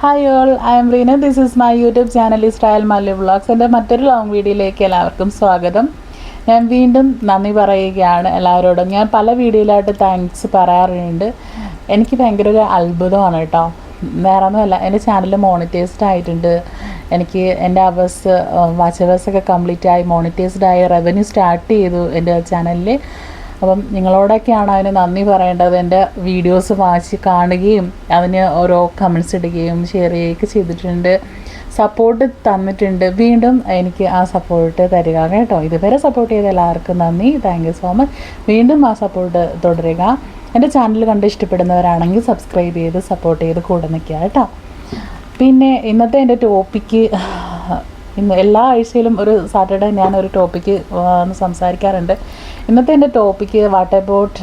Hi all I am Reena this is my YouTube channel style Mallu vlogs എന്റെ മറ്റൊരു long വീഡിയോയിലേക്ക് എല്ലാവർക്കും സ്വാഗതം. ഞാൻ വീണ്ടും നന്ദി പറയുകയാണ് എല്ലാവരോടും. ഞാൻ പല വീഡിയോയിലായിട്ട് താങ്ക്സ് പറയാറുണ്ട്. എനിക്ക് ഭയങ്കര ഒരു അത്ഭുതമാണ് കേട്ടോ. വേറെ ഒന്നുമല്ല എന്റെ ചാനൽ മോണിറ്റൈസ്ഡ് ആയിട്ടുണ്ട്. എനിക്ക് എന്റെ അവേഴ്സ് വാച്ച് അവേഴ്സ് ഒക്കെ കംപ്ലീറ്റ് ആയി. മോണിറ്റൈസ്ഡ് ആയി. റവന്യൂ സ്റ്റാർട്ട് ചെയ്തു എന്റെ ചാനലിൽ അപ്പം നിങ്ങളോടൊക്കെയാണ് അതിന് നന്ദി പറയേണ്ടത്. എന്റെ വീഡിയോസ് വാച്ച് കാണുകയും അതിന് ഓരോ കമൻസ് ഇടുകയും ഷെയർ ചെയ്യുകയൊക്കെ ചെയ്തിട്ടുണ്ട്. സപ്പോർട്ട് തന്നിട്ടുണ്ട്. വീണ്ടും എനിക്ക് ആ സപ്പോർട്ട് തരിക കേട്ടോ. ഇതുവരെ സപ്പോർട്ട് ചെയ്ത എല്ലാവർക്കും നന്ദി. താങ്ക് യു സോ മച്ച് വീണ്ടും ആ സപ്പോർട്ട് തുടരുക. എന്റെ ചാനൽ കണ്ട് ഇഷ്ടപ്പെടുന്നവരാണെങ്കിൽ സബ്സ്ക്രൈബ് ചെയ്ത് സപ്പോർട്ട് ചെയ്ത് കൂടെ നിൽക്കുക കേട്ടോ. പിന്നെ ഇന്നത്തെ എന്റെ ടോപ്പിക്ക് ഇന്ന് എല്ലാ ആഴ്ചയിലും ഒരു സാറ്റർഡേ ഞാൻ ഒരു ടോപ്പിക്ക് സംസാരിക്കാറുണ്ട്. ഇന്നത്തെ എന്റെ topic what about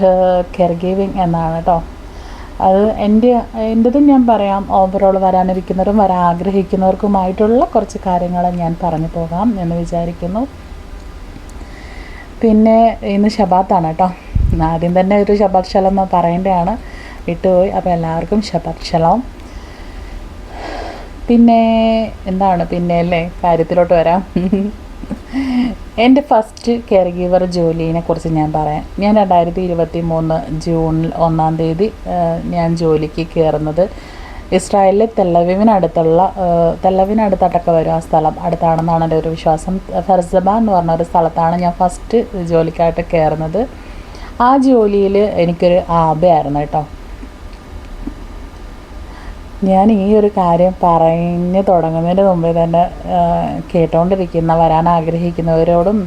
care giving എന്നാണ് കേട്ടോ അത് എന്റെ എന്റെതും ഞാൻ പറയാം ഓവറോൾ വരാനിരിക്കുന്നവരും വരാൻ ആഗ്രഹിക്കുന്നവർക്കുമായിട്ടുള്ള കുറച്ച് കാര്യങ്ങൾ ഞാൻ പറഞ്ഞു പോകാം എന്ന് വിചാരിക്കുന്നു. പിന്നെ ഇന്ന് ഷബാത്താണ് കേട്ടോ ആദ്യം തന്നെ ഒരു ഷബാത് ശലം പറയേണ്ടതാണ്. വിട്ടുപോയി. അപ്പോൾ എല്ലാവർക്കും ഷബാത് ഷലം പിന്നെ എന്താണ് പിന്നെ അല്ലേ? കാര്യത്തിലോട്ട് വരാം. എന്റെ ഫസ്റ്റ് കെയർ ഗീവർ ജോലിനെ കുറിച്ച് ഞാൻ പറയാം. ഞാൻ രണ്ടായിരത്തി ഇരുപത്തി മൂന്ന് ജൂണിൽ ഒന്നാം തീയതി ഞാൻ ജോലിക്ക് കയറുന്നത് ഇസ്രായേലിലെ തെല്ലവിവിനടുത്തുള്ള തെല്ലവിനടുത്തട്ടൊക്കെ വരും ആ സ്ഥലം. അടുത്താണെന്നാണ് എന്റെ ഒരു വിശ്വാസം. ഫർസബ എന്ന് പറഞ്ഞ ഒരു സ്ഥലത്താണ് ഞാൻ ഫസ്റ്റ് ജോലിക്കായിട്ട് കയറുന്നത് ആ ജോലിയിൽ എനിക്കൊരു ആബയായിരുന്നു കേട്ടോ. ഞാൻ ഈ ഒരു കാര്യം പറഞ്ഞ് തുടങ്ങുന്നതിന് മുമ്പേ തന്നെ കേട്ടുകൊണ്ടിരിക്കുന്ന വരാൻ ആഗ്രഹിക്കുന്നവരോടും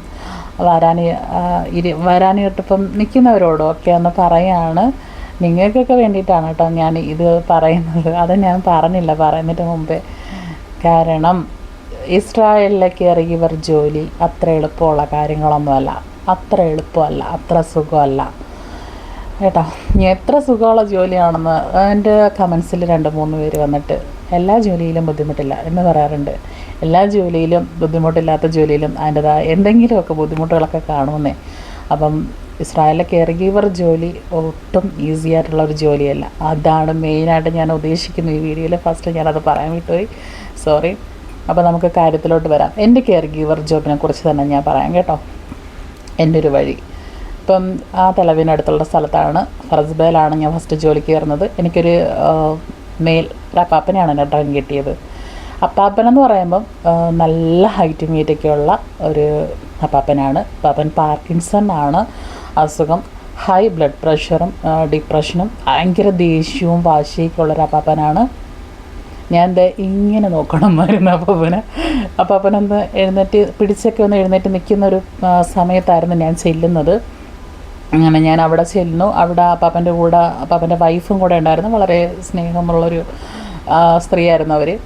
വരാൻ ഇരി വരാനിട്ടിപ്പം നിൽക്കുന്നവരോടും ഒക്കെ ഒന്ന് പറയാണ്. നിങ്ങൾക്കൊക്കെ വേണ്ടിയിട്ടാണ് കേട്ടോ ഞാൻ ഇത് പറയുന്നത്. അത് ഞാൻ പറഞ്ഞില്ല പറയുന്നതിന് മുമ്പേ. കാരണം ഇസ്രായേലിലേക്ക് ഇറങ്ങിയവർ ജോലി അത്ര എളുപ്പമുള്ള കാര്യങ്ങളൊന്നുമല്ല. അത്ര എളുപ്പമല്ല അത്ര സുഖമല്ല. കേട്ടോ എത്ര സുഖമുള്ള ജോലിയാണെന്ന് എന്റെ കമൻസിൽ രണ്ട് മൂന്ന് പേര് വന്നിട്ട് എല്ലാ ജോലിയിലും ബുദ്ധിമുട്ടില്ല എന്ന് പറയാറുണ്ട്. എല്ലാ ജോലിയിലും ബുദ്ധിമുട്ടില്ലാത്ത ജോലിയിലും അതിന്റെതായ എന്തെങ്കിലുമൊക്കെ ബുദ്ധിമുട്ടുകളൊക്കെ കാണുമെന്നേ. അപ്പം ഇസ്രായേലിലെ കെയർ ഗീവർ ജോലി ഒട്ടും ഈസി ആയിട്ടുള്ള ഒരു ജോലിയല്ല. അതാണ് മെയിനായിട്ട് ഞാൻ ഉദ്ദേശിക്കുന്നത് ഈ വീഡിയോയിൽ. ഫസ്റ്റ് ഞാനത് പറയാൻ വിട്ടുപോയി. സോറി അപ്പോൾ നമുക്ക് കാര്യത്തിലോട്ട് വരാം. എന്റെ കെയർ ഗീവർ ജോബിനെ കുറിച്ച് തന്നെ ഞാൻ പറയാം കേട്ടോ. എന്റെ ഒരു വഴി. ഇപ്പം ആ തെളവിനടുത്തുള്ള സ്ഥലത്താണ്. ഫറസ്ബേലാണ് ഞാൻ ഫസ്റ്റ് ജോലിക്ക് കയറുന്നത് എനിക്കൊരു മെയിൽ അപ്പാപ്പനെയാണ് എന്റെ ടൈം കിട്ടിയത്. അപ്പാപ്പൻ എന്ന് പറയുമ്പം നല്ല ഹൈറ്റും വീറ്റൊക്കെ ഉള്ള ഒരു അപ്പാപ്പനാണ്. അപ്പാപ്പൻ പാർക്കിൻസൺ ആണ്. അസുഖം ഹൈ ബ്ലഡ് പ്രഷറും ഡിപ്രഷനും ഭയങ്കര ദേഷ്യവും വാശിയൊക്കെ ഉള്ളൊരു അപ്പാപ്പനാണ്. ഞാൻ എന്താ ഇങ്ങനെ നോക്കണമായിരുന്നു അപ്പാപ്പനെ. അപ്പാപ്പനൊന്ന് എഴുന്നേറ്റ് പിടിച്ചൊക്കെ ഒന്ന് എഴുന്നേറ്റ് നിൽക്കുന്ന ഒരു സമയത്തായിരുന്നു ഞാൻ ചെല്ലുന്നത്. അങ്ങനെ ഞാൻ അവിടെ ചെല്ലുന്നു അവിടെ പാപ്പന്റെ കൂടെ പാപ്പന്റെ വൈഫും കൂടെ ഉണ്ടായിരുന്നു. വളരെ സ്നേഹമുള്ളൊരു സ്ത്രീയായിരുന്നു അവർ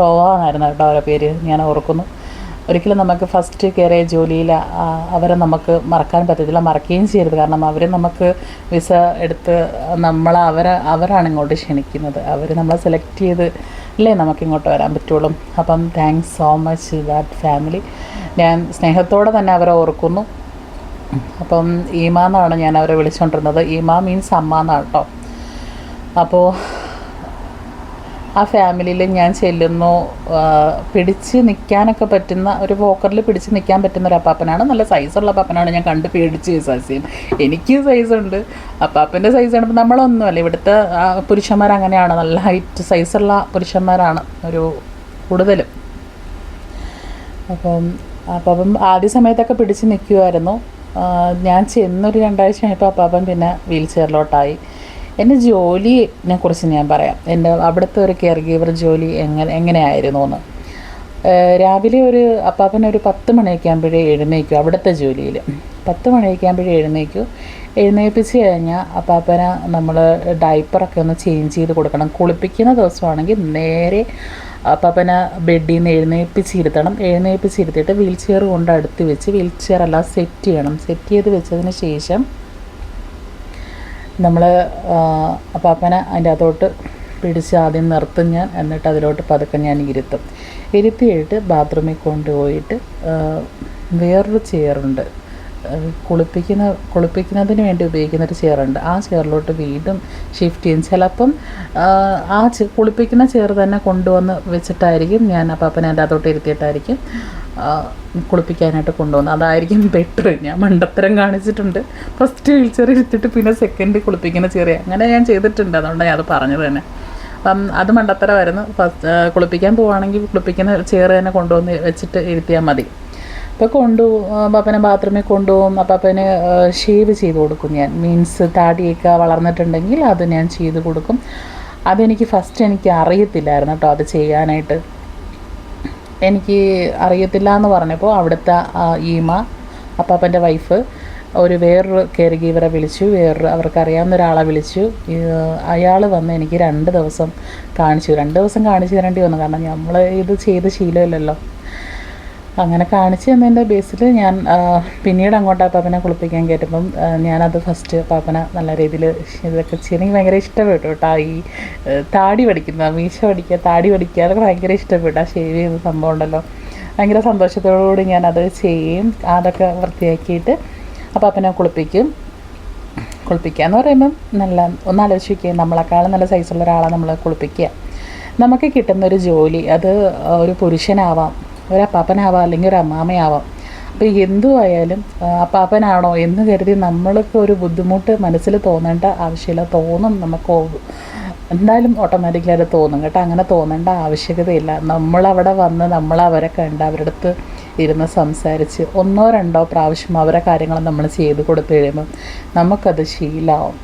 തോന്നായിരുന്നു കേട്ടോ അവരുടെ പേര്. ഞാൻ ഓർക്കുന്നു. ഒരിക്കലും നമുക്ക് ഫസ്റ്റ് കയറിയ ജോലിയിൽ അവരെ നമുക്ക് മറക്കാൻ പറ്റത്തില്ല. മറക്കുകയും ചെയ്യരുത്. കാരണം അവർ നമുക്ക് വിസ എടുത്ത് നമ്മൾ അവരെ അവരാണ് ഇങ്ങോട്ട് ക്ഷണിക്കുന്നത്. അവർ നമ്മളെ സെലക്ട് ചെയ്ത് അല്ലേ നമുക്ക് ഇങ്ങോട്ട് വരാൻ പറ്റുള്ളൂ. അപ്പം thanks so much that family ഞാൻ സ്നേഹത്തോടെ തന്നെ അവരെ ഓർക്കുന്നു. അപ്പം ഈമ എന്നാണ് ഞാൻ അവരെ വിളിച്ചുകൊണ്ടിരുന്നത് ഈമ മീൻസ് അമ്മ എന്നാണ് കേട്ടോ അപ്പോൾ ആ ഫാമിലിയിൽ ഞാൻ ചെല്ലുന്നു. പിടിച്ച് നിൽക്കാനൊക്കെ പറ്റുന്ന ഒരു വോക്കറിൽ പിടിച്ച് നിൽക്കാൻ പറ്റുന്ന ഒരു അപ്പാപ്പനാണ്. നല്ല സൈസുള്ള അപ്പാപ്പനാണ് ഞാൻ കണ്ട് പേടിച്ച് സസ്യം എനിക്ക് സൈസുണ്ട് അപ്പാപ്പന്റെ സൈസ് ഇപ്പം നമ്മളൊന്നുമല്ല. ഇവിടുത്തെ പുരുഷന്മാർ അങ്ങനെയാണ്. നല്ല ഹൈറ്റ് സൈസുള്ള പുരുഷന്മാരാണ് ഒരു കൂടുതലും. അപ്പം അപ്പം ആദ്യ സമയത്തൊക്കെ പിടിച്ച് നിൽക്കുമായിരുന്നു ഞാൻ ചെന്നൊരു രണ്ടാഴ്ച കഴിഞ്ഞപ്പോൾ അപ്പാപ്പൻ പിന്നെ വീൽ ചെയറിലോട്ടായി എന്റെ ജോലിനെ കുറിച്ച് ഞാൻ പറയാം. എന്റെ അവിടുത്തെ ഒരു കെയർ ഗീവർ ജോലി എങ്ങനെ എങ്ങനെയായിരുന്നു എന്ന് രാവിലെ ഒരു അപ്പാപ്പൻ ഒരു പത്ത് മണിയൊക്കെ ആകുമ്പോഴേ എഴുന്നേക്കും അവിടുത്തെ ജോലിയിൽ പത്ത് മണിയൊക്കെ ആകുമ്പോഴേ എഴുന്നേക്കും എഴുന്നേൽപ്പിച്ച് കഴിഞ്ഞാൽ അപ്പാപ്പന നമ്മൾ ഡൈപ്പറൊക്കെ ഒന്ന് ചേഞ്ച് ചെയ്ത് കൊടുക്കണം. കുളിപ്പിക്കുന്ന ദിവസമാണെങ്കിൽ നേരെ അപ്പാപ്പന ബെഡിൽ നിന്ന് എഴുന്നേൽപ്പിച്ചിരുത്തണം എഴുന്നേൽപ്പിച്ചിരുത്തിയിട്ട് വീൽ ചെയർ കൊണ്ട് അടുത്ത് വെച്ച് വീൽ ചെയർ എല്ലാം സെറ്റ് ചെയ്യണം. സെറ്റ് ചെയ്ത് വെച്ചതിന് ശേഷം നമ്മൾ അപ്പാപ്പനെ അതിന്റെ അകത്തോട്ട് പിടിച്ച് ആദ്യം നിർത്തും ഞാൻ. എന്നിട്ട് അതിലോട്ട് പതുക്കെ ഞാൻ ഇരുത്തും. ഇരുത്തിയിട്ട് ബാത്റൂമിൽ കൊണ്ടുപോയിട്ട് വേറൊരു ചെയറുണ്ട് കുളിപ്പിക്കുന്ന കുളിപ്പിക്കുന്നതിന് വേണ്ടി ഉപയോഗിക്കുന്ന ഒരു ചെയറുണ്ട്. ആ ചെയറിലോട്ട് വീണ്ടും ഷിഫ്റ്റ് ചെയ്യും. ചിലപ്പം ആ കുളിപ്പിക്കുന്ന ചെയർ തന്നെ കൊണ്ടുവന്ന് വെച്ചിട്ടായിരിക്കും ഞാൻ അപ്പാപ്പനെ എന്റെ അതോട്ട് ഇരുത്തിയിട്ടായിരിക്കും കുളിപ്പിക്കാനായിട്ട് കൊണ്ടുവന്നത്. അതായിരിക്കും ബെറ്റർ ഞാൻ മണ്ടത്തരം കാണിച്ചിട്ടുണ്ട്. ഫസ്റ്റ് വീൽ ചെയർ ഇരുത്തിയിട്ട് പിന്നെ സെക്കൻഡ് കുളിപ്പിക്കുന്ന ചെറിയ അങ്ങനെ ഞാൻ ചെയ്തിട്ടുണ്ട്. അതുകൊണ്ടാണ് ഞാൻ അത് പറഞ്ഞത് തന്നെ. അപ്പം അത് മണ്ടത്തരമായിരുന്നു. ഫസ്റ്റ് കുളിപ്പിക്കാൻ പോവുകയാണെങ്കിൽ കുളിപ്പിക്കുന്ന ചെയർ തന്നെ കൊണ്ടുവന്ന് വെച്ചിട്ട് ഇരുത്തിയാൽ മതി. അപ്പോൾ കൊണ്ടു പപ്പനെ ബാത്റൂമിൽ കൊണ്ടുപോകും. അപ്പാപ്പന് ഷേവ് ചെയ്ത് കൊടുക്കും ഞാൻ. മീൻസ് താടിയൊക്കെ വളർന്നിട്ടുണ്ടെങ്കിൽ അത് ഞാൻ ചെയ്ത് കൊടുക്കും. അതെനിക്ക് ഫസ്റ്റ് എനിക്ക് അറിയത്തില്ലായിരുന്നു കേട്ടോ അത് ചെയ്യാനായിട്ട്. എനിക്ക് അറിയത്തില്ല എന്ന് പറഞ്ഞപ്പോൾ അവിടുത്തെ ഈമ അപ്പാപ്പന്റെ വൈഫ് ഒരു വേറൊരു കെയർ വിളിച്ചു. വേറൊരു അവർക്കറിയാവുന്ന ഒരാളെ വിളിച്ചു. അയാൾ വന്ന് എനിക്ക് രണ്ട് ദിവസം കാണിച്ചു. രണ്ട് ദിവസം കാണിച്ചു തരേണ്ടി വന്നു. കാരണം നമ്മൾ ഇത് ചെയ്ത് ശീലമില്ലല്ലോ. അങ്ങനെ കാണിച്ചു തന്നതിന്റെ ബേസിൽ ഞാൻ പിന്നീട് അങ്ങോട്ട് ആ പാപ്പനെ കുളിപ്പിക്കാൻ കയറ്റുമ്പം ഞാനത് ഫസ്റ്റ് പാപ്പന നല്ല രീതിയിൽ ഇതൊക്കെ എനിക്ക് ഭയങ്കര ഇഷ്ടപ്പെട്ടു കേട്ടോ. ഈ താടി പഠിക്കുന്ന മീശ പഠിക്കുക താടി പഠിക്കുക അതൊക്കെ ഭയങ്കര ഇഷ്ടപ്പെട്ടു. ആ ഷേവ് ചെയ്ത സംഭവം ഉണ്ടല്ലോ. ഭയങ്കര സന്തോഷത്തോടുകൂടി ഞാനത് ചെയ്യും. അതൊക്കെ വൃത്തിയാക്കിയിട്ട് ആ പാപ്പനെ കുളിപ്പിക്കും. കുളിപ്പിക്കുക എന്ന് പറയുമ്പം നല്ല ഒന്ന് ആലോചിച്ച് വയ്ക്കുക നമ്മളെക്കാളും നല്ല സൈസുള്ള ഒരാളെ നമ്മൾ കുളിപ്പിക്കുക. നമുക്ക് കിട്ടുന്ന ഒരു ജോലി അത് ഒരു പുരുഷനാവാം. ഒരു അപ്പാപ്പനാവാം അല്ലെങ്കിൽ ഒരു അമ്മാമയാവാം അപ്പോൾ എന്തുവായാലും അപ്പാപ്പനാണോ എന്ന് കരുതി നമ്മൾക്ക് ഒരു ബുദ്ധിമുട്ട് മനസ്സിൽ തോന്നേണ്ട ആവശ്യമില്ല. തോന്നും നമുക്ക് എന്തായാലും ഓട്ടോമാറ്റിക്കലി അത് തോന്നും കേട്ടോ. അങ്ങനെ തോന്നേണ്ട ആവശ്യകതയില്ല. നമ്മളവിടെ വന്ന് നമ്മൾ അവരെ കണ്ട് അവരുടെ അടുത്ത് ഇരുന്ന് സംസാരിച്ച് ഒന്നോ രണ്ടോ പ്രാവശ്യം അവരെ കാര്യങ്ങൾ നമ്മൾ ചെയ്ത് കൊടുത്തു കഴിയുമ്പം നമുക്കത് ശീലമാവും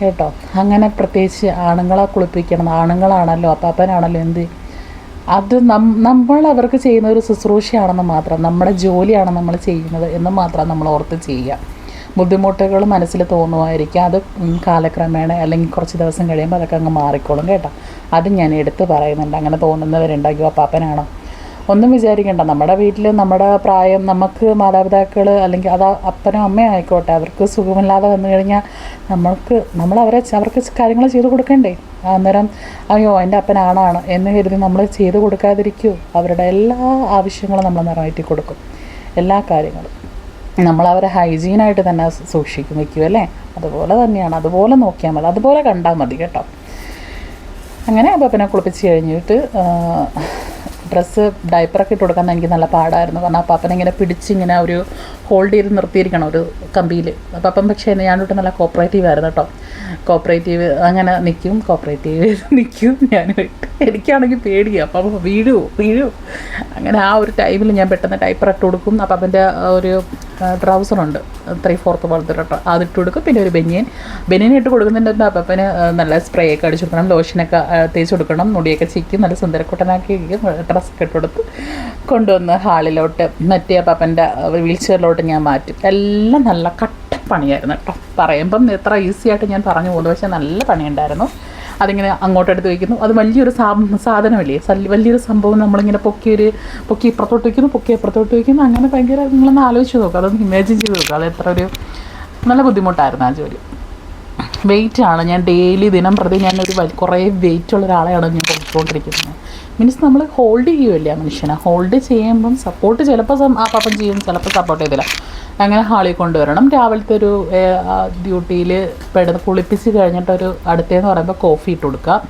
കേട്ടോ. അങ്ങനെ പ്രത്യേകിച്ച് ആണുങ്ങളെ കുളിപ്പിക്കണം. ആണുങ്ങളാണല്ലോ അപ്പാപ്പനാണല്ലോ എന്ത് അത് നമ്മൾ അവർക്ക് ചെയ്യുന്ന ഒരു ശുശ്രൂഷയാണെന്ന് മാത്രം നമ്മുടെ ജോലിയാണ് നമ്മൾ ചെയ്യുന്നത് എന്ന് മാത്രം നമ്മൾ ഓർത്ത് ചെയ്യുക. ബുദ്ധിമുട്ടുകൾ മനസ്സിൽ തോന്നുമായിരിക്കും. അത് കാലക്രമേണ അല്ലെങ്കിൽ കുറച്ച് ദിവസം കഴിയുമ്പോൾ അതൊക്കെ അങ്ങ് മാറിക്കോളും കേട്ടോ. അത് ഞാൻ എടുത്തു പറയുന്നുണ്ട്. അങ്ങനെ തോന്നുന്നവരുണ്ടാക്കിയോ അപ്പാപ്പനാണോ? ഒന്നും വിചാരിക്കേണ്ട. നമ്മുടെ വീട്ടിൽ നമ്മുടെ പ്രായം നമുക്ക് മാതാപിതാക്കൾ അല്ലെങ്കിൽ അത് അപ്പനോ അമ്മയോ ആയിക്കോട്ടെ അവർക്ക് സുഖമില്ലാതെ വന്നു കഴിഞ്ഞാൽ നമ്മൾക്ക് നമ്മൾ അവരെ അവർക്ക് കാര്യങ്ങൾ ചെയ്തു കൊടുക്കണ്ടേ? അന്നേരം അയ്യോ എന്റെ അപ്പൻ ആണാണ് എന്ന് കരുതി നമ്മൾ ചെയ്തു കൊടുക്കാതിരിക്കൂ. അവരുടെ എല്ലാ ആവശ്യങ്ങളും നമ്മൾ നിറവേറ്റി കൊടുക്കും. എല്ലാ കാര്യങ്ങളും. നമ്മൾ അവരെ ഹൈജീനായിട്ട് തന്നെ സൂക്ഷിക്കും വയ്ക്കും അല്ലേ? അതുപോലെ തന്നെയാണ്. അതുപോലെ നോക്കിയാൽ മതി. അതുപോലെ കണ്ടാൽ മതി കേട്ടോ. അങ്ങനെ അപ്പനെ കുളിപ്പിച്ച് കഴിഞ്ഞിട്ട് ഡ്രസ്സ് ഡയപ്പറൊക്കെ ഇട്ട് കൊടുക്കാൻ എനിക്ക് നല്ല പാടായിരുന്നു. കാരണം അപ്പാപ്പനെ ഇങ്ങനെ പിടിച്ചിങ്ങനെ ഒരു ഹോൾഡ് ചെയ്ത് നിർത്തിയിരിക്കണം ഒരു കമ്പിയിൽ അപ്പം പക്ഷേ ഞാനോട്ട് നല്ല കോപ്പറേറ്റീവ് ആയിരുന്നു കേട്ടോ കോപ്പറേറ്റീവ് അങ്ങനെ നിൽക്കും കോപ്പറേറ്റീവ് നിൽക്കും ഞാൻ എനിക്കാണെങ്കിൽ പേടിയാണ് അപ്പം വീഴുമോ വീഴുമോ അങ്ങനെ ആ ഒരു ടൈമിൽ ഞാൻ പെട്ടെന്ന് ഡയപ്പർ ഇട്ട് കൊടുക്കും. അപ്പാപ്പന്റെ ഒരു ട്രൗസറുണ്ട് ത്രീ ഫോർത്ത് പോലത്തെ കേട്ടോ അതിട്ട് കൊടുക്കും. പിന്നെ ഒരു ബനിയൻ. ബനിയൻ ഇട്ട് കൊടുക്കുന്നുണ്ട് അപ്പന് നല്ല സ്പ്രേ ഒക്കെ അടിച്ചു കൊടുക്കണം. ലോഷനൊക്കെ തേച്ച് കൊടുക്കണം. മുടിയൊക്കെ ചിക്കും. നല്ല സുന്ദരക്കുട്ടനാക്കി ഡ്രസ്സൊക്കെ ഇട്ടെടുത്ത് കൊണ്ടുവന്ന് ഹാളിലോട്ട് മറ്റേ പപ്പന്റെ വീൽ ചെയറിലോട്ട് ഞാൻ മാറ്റും. എല്ലാം നല്ല കട്ട പണിയായിരുന്നു കേട്ടോ. പറയുമ്പം എത്ര ഈസി ആയിട്ട് ഞാൻ പറഞ്ഞു പോകുന്നു. പക്ഷേ നല്ല പണിയുണ്ടായിരുന്നു. അതിങ്ങനെ അങ്ങോട്ട് എടുത്ത് വയ്ക്കുന്നു അത് വലിയൊരു സാധനമല്ലേ? വലിയൊരു സംഭവം നമ്മളിങ്ങനെ പൊക്കി ഒരു പൊക്കി ഇപ്പുറത്തോട്ട് വയ്ക്കുന്നു പൊക്കി അപ്പുറത്തോട്ട് വയ്ക്കുന്നു അങ്ങനെ ഭയങ്കര നിങ്ങളൊന്ന് ആലോചിച്ച് നോക്കുക അതൊന്ന് ഇമാജിൻ ചെയ്ത് നോക്കുക അത് എത്ര ഒരു നല്ല ബുദ്ധിമുട്ടായിരുന്നു ആ ജോലി. വെയിറ്റ് ആണ്. ഞാൻ ഡെയിലി ദിനം പ്രതി ഞാൻ ഒരു കുറേ വെയിറ്റ് ഉള്ള ഒരാളെയാണ് ഞാൻ കൊടുത്തുകൊണ്ടിരിക്കുന്നത് മീൻസ് നമ്മൾ ഹോൾഡ് ചെയ്യുമല്ലേ ആ മനുഷ്യനെ? ഹോൾഡ് ചെയ്യുമ്പം സപ്പോർട്ട് ചിലപ്പോൾ ആ പാപ്പം ചെയ്യും ചിലപ്പോൾ സപ്പോർട്ട് ചെയ്തില്ല അങ്ങനെ ഹാളിൽ കൊണ്ടുവരണം. രാവിലത്തെ ഒരു ഡ്യൂട്ടിയിൽ പെടുന്ന കുളിപ്പിച്ച് കഴിഞ്ഞിട്ടൊരു അടുത്തേന്ന് പറയുമ്പോൾ കോഫി ഇട്ട് കൊടുക്കുക.